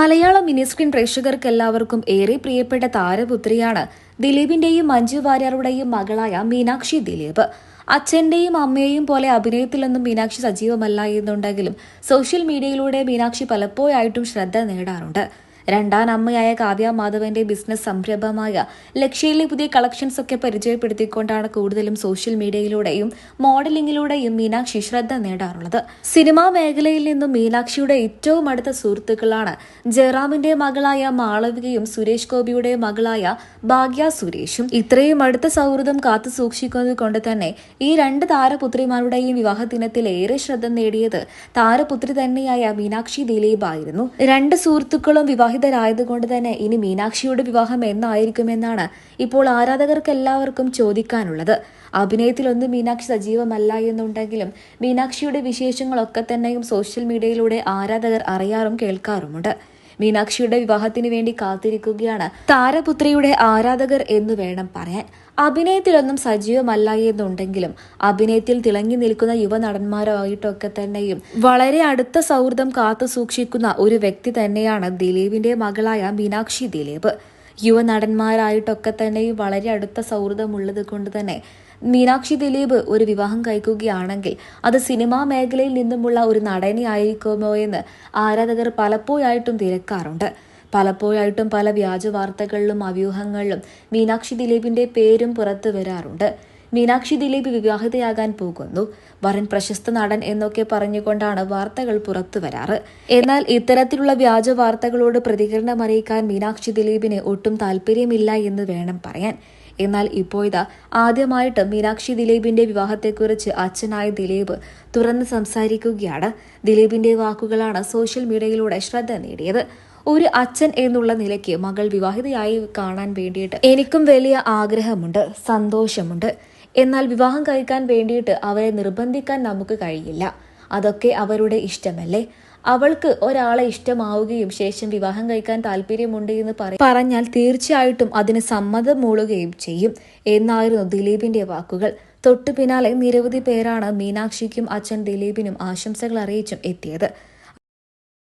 Malayalam mini screen പ്രേക്ഷകർക്ക് എല്ലാവർക്കും ഏറെ പ്രിയപ്പെട്ട താരപുത്രിയാണ് ദിലീപിന്റെയും മഞ്ജു വാര്യറുടെയും മകളായ മീനാക്ഷി ദിലീപ്. അച്ഛന്റെയും അമ്മയെയും പോലെ അഭിനയത്തിലൊന്നും മീനാക്ഷി സജീവമല്ല എന്നുണ്ടെങ്കിലും സോഷ്യൽ മീഡിയയിലൂടെ മീനാക്ഷി പലപ്പോഴായിട്ടും ശ്രദ്ധ നേടാറുണ്ട്. രണ്ടാം അമ്മയായ കാവ്യ മാധവന്റെ ബിസിനസ് സംരംഭമായ ലക്ഷ്യയിലെ പുതിയ കളക്ഷൻസ് ഒക്കെ പരിചയപ്പെടുത്തിക്കൊണ്ടാണ് കൂടുതലും സോഷ്യൽ മീഡിയയിലൂടെയും മോഡലിംഗിലൂടെയും മീനാക്ഷി ശ്രദ്ധ നേടാറുള്ളത്. സിനിമാ മേഖലയിൽ നിന്നും മീനാക്ഷിയുടെ ഏറ്റവും അടുത്ത സുഹൃത്തുക്കളാണ് ജയറാമിന്റെ മകളായ മാളവികയും സുരേഷ് ഗോപിയുടെ മകളായ ഭാഗ്യ സുരേഷും. ഇത്രയും അടുത്ത സൗഹൃദം കാത്തു സൂക്ഷിക്കുന്നത് കൊണ്ട് തന്നെ ഈ രണ്ട് താരപുത്രിമാരുടെയും വിവാഹ ദിനത്തിൽ ഏറെ ശ്രദ്ധ നേടിയത് താരപുത്രി തന്നെയായ മീനാക്ഷി ദിലീപ് ആയിരുന്നു രണ്ട് സുഹൃത്തുക്കളും വിവാഹിതരായതുകൊണ്ട് തന്നെ ഇനി മീനാക്ഷിയുടെ വിവാഹം എന്നായിരിക്കുമെന്നാണ് ഇപ്പോൾ ആരാധകർക്ക് എല്ലാവർക്കും ചോദിക്കാനുള്ളത്. അഭിനയത്തിലൊന്നും മീനാക്ഷി സജീവമല്ല എന്നുണ്ടെങ്കിലും മീനാക്ഷിയുടെ വിശേഷങ്ങളൊക്കെ തന്നെയും സോഷ്യൽ മീഡിയയിലൂടെ ആരാധകർ അറിയാറും കേൾക്കാറുമുണ്ട്. മീനാക്ഷിയുടെ വിവാഹത്തിന് വേണ്ടി കാത്തിരിക്കുകയാണ് താരപുത്രിയുടെ ആരാധകർ എന്ന് വേണം പറയാൻ. അഭിനയത്തിലൊന്നും സജീവമല്ല എന്നുണ്ടെങ്കിലും അഭിനയത്തിൽ തിളങ്ങി നിൽക്കുന്ന യുവ നടന്മാരായിട്ടൊക്കെ തന്നെയും വളരെ അടുത്ത സൗഹൃദം കാത്തു സൂക്ഷിക്കുന്ന ഒരു വ്യക്തി തന്നെയാണ് ദിലീപിന്റെ മകളായ മീനാക്ഷി ദിലീപ്. യുവ നടന്മാരായിട്ടൊക്കെ തന്നെയും വളരെ അടുത്ത സൗഹൃദമുള്ളത് കൊണ്ട് തന്നെ മീനാക്ഷി ദിലീപ് ഒരു വിവാഹം കഴിക്കുകയാണെങ്കിൽ അത് സിനിമാ മേഖലയിൽ നിന്നുമുള്ള ഒരു നടനെ ആയിരിക്കുമോ എന്ന് ആരാധകർ പലപ്പോഴായിട്ടും തിരക്കാറുണ്ട്. പലപ്പോഴായിട്ടും പല വ്യാജ വാർത്തകളിലും അവ്യൂഹങ്ങളിലും മീനാക്ഷി ദിലീപിന്റെ പേരും പുറത്തു വരാറുണ്ട്. മീനാക്ഷി ദിലീപ് വിവാഹിതയാകാൻ പോകുന്നു. വരൻ പ്രശസ്ത നടൻ എന്നൊക്കെ പറഞ്ഞുകൊണ്ടാണ് വാർത്തകൾ പുറത്തു വരാറ്. എന്നാൽ ഇത്തരത്തിലുള്ള വ്യാജ വാർത്തകളോട് പ്രതികരണം അറിയിക്കാൻ മീനാക്ഷി ദിലീപിന് ഒട്ടും താല്പര്യമില്ല എന്ന് വേണം പറയാൻ. എന്നാൽ ഇപ്പോഴിതാ ആദ്യമായിട്ട് മീനാക്ഷി ദിലീപിന്റെ വിവാഹത്തെക്കുറിച്ച് അച്ഛനായ ദിലീപ് തുറന്ന് സംസാരിക്കുകയാണ്. ദിലീപിന്റെ വാക്കുകളാണ് സോഷ്യൽ മീഡിയയിലൂടെ ശ്രദ്ധ നേടിയത്. ഒരു അച്ഛൻ എന്നുള്ള നിലയ്ക്ക് മകൾ വിവാഹിതയായി കാണാൻ വേണ്ടിയിട്ട് എനിക്കും വലിയ ആഗ്രഹമുണ്ട് സന്തോഷമുണ്ട്. എന്നാൽ വിവാഹം കഴിക്കാൻ വേണ്ടിയിട്ട് അവരെ നിർബന്ധിക്കാൻ നമുക്ക് കഴിയില്ല. അതൊക്കെ അവരുടെ ഇഷ്ടമല്ലേ? അവൾക്ക് ഒരാളെ ഇഷ്ടമാവുകയും ശേഷം വിവാഹം കഴിക്കാൻ താല്പര്യമുണ്ട് എന്ന് പറഞ്ഞാൽ തീർച്ചയായിട്ടും അതിന് സമ്മതം മൂളുകയും ചെയ്യും എന്നായിരുന്നു ദിലീപിന്റെ വാക്കുകൾ. തൊട്ടു പിന്നാലെ നിരവധി പേരാണ് മീനാക്ഷിക്കും അച്ഛൻ ദിലീപിനും ആശംസകൾ അറിയിച്ചും എത്തിയത്.